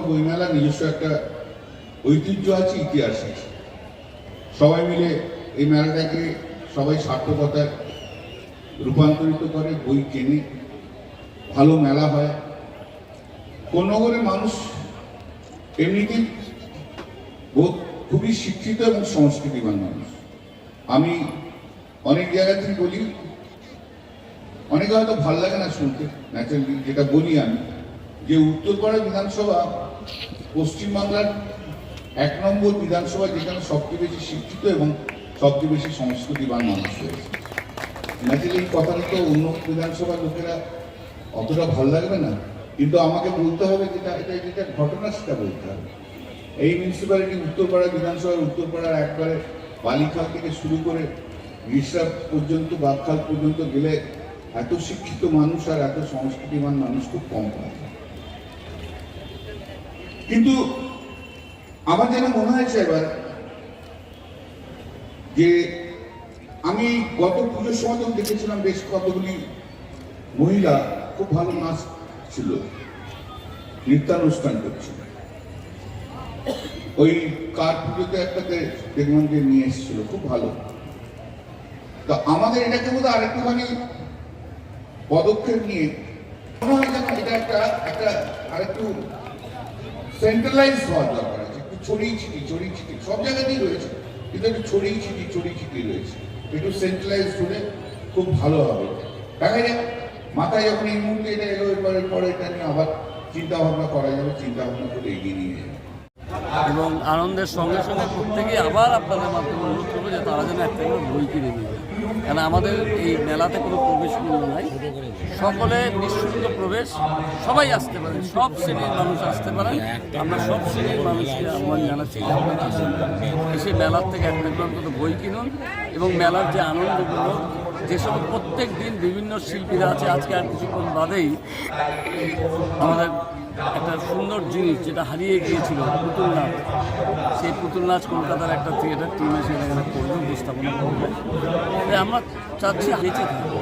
বইমেলা পূর্ণগর বইমেলা নিজস্ব একটা ঐতিহ্য আছে, ইতিহাস আছে। সবাই মিলে এই মেলাটাকে সবাই সার্থকতায় রূপান্তরিত করে, বই কেনে। ভালো মেলা হয়। কোন্নগরের মানুষ এমনিতেই খুবই শিক্ষিত এবং সংস্কৃতিবান মানুষ। আমি অনেক জায়গা থেকে বলি, অনেকে হয়তো ভালো লাগে না শুনতে ন্যাচারালি যেটা বলি আমি। যে উত্তরপাড়া বিধানসভা পশ্চিমবাংলার এক নম্বর বিধানসভা যেখানে সবচেয়ে বেশি শিক্ষিত এবং সবচেয়ে বেশি সংস্কৃতিবান মানুষ রয়েছে। ন্যাচারালি এই কথাটা তো অন্য বিধানসভার লোকেরা অতটা ভালো লাগবে না। কিন্তু আমাকে বলতে হবে যেটা, এটা যেটা ঘটনা সেটা বলতে হবে। এই মিউনিসিপ্যালিটি উত্তরপাড়া বিধানসভার উত্তরপাড়ার একবারে বালিখাল থেকে শুরু করে গ্রীষ্মা পর্যন্ত বাগখাল পর্যন্ত গেলে এত শিক্ষিত মানুষ আর এত সংস্কৃতিবান মানুষ খুব কম যায় কিন্তু আমার যেন মনে হয়েছে এবার যে আমি গত পুজোর সময় তো দেখেছিলাম বেশ কতগুলি মহিলা খুব ভালো নাচ ছিল, নৃত্যানুষ্ঠান করছিল। ওই কার পুজোতে একটাকে দেখলাম যে নিয়ে এসেছিল, খুব ভালো। তো আমাদের এটাকে বোধ হয় আরেকটুখানি পদক্ষেপ নিয়ে এটা একটা একটা আরেকটু সেন্ট্রালাইজ হওয়ার দরকার আছে। একটু ছড়িয়ে ছিটি ছড়িয়ে ছিটি সব জায়গাতেই রয়েছে। কিন্তু একটু ছড়িয়ে ছিটি ছড়িয়ে ছিটি রয়েছে। একটু সেন্ট্রালাইজ হলে খুব ভালো হবে। দেখা যাক, মাথায় যখন এই মুহূর্তে এটা এলো, এরপরে পরে এটা নিয়ে আবার চিন্তা ভাবনা করা যাবে চিন্তা ভাবনা করে এগিয়ে নিয়ে যাবে। এবং আনন্দের সঙ্গে সঙ্গে প্রত্যেকেই আবার আপনাদের মাধ্যমে অনুরোধ করব যে তারা যেন একটা করে বই কিনে নিয়ে যায়। কারণ আমাদের এই মেলাতে কোনো প্রবেশ মূল্য নাই। সকলে নিঃশুল্ক প্রবেশ। সবাই আসতে পারেন। সব শ্রেণির মানুষ আসতে পারেন। আমরা সব শ্রেণির মানুষকে আহ্বান জানাচ্ছি আপনারা আসুন। এসে মেলার থেকে একটা করে অন্তত বই কিনুন এবং মেলার যে আনন্দগুলো যেসব প্রত্যেক দিন বিভিন্ন শিল্পীরা আছে, আজকে আর কিছুক্ষণ বাদেই আমাদের সুন্দর জিনিস যেটা হারিয়ে গিয়েছিল পুতুল নাচ সেই পুতুল নাচ কলকাতার একটা থিয়েটার টিম এসে করবে উপস্থাপনা করবে আমরা চাচ্ছি বেঁচে থাকব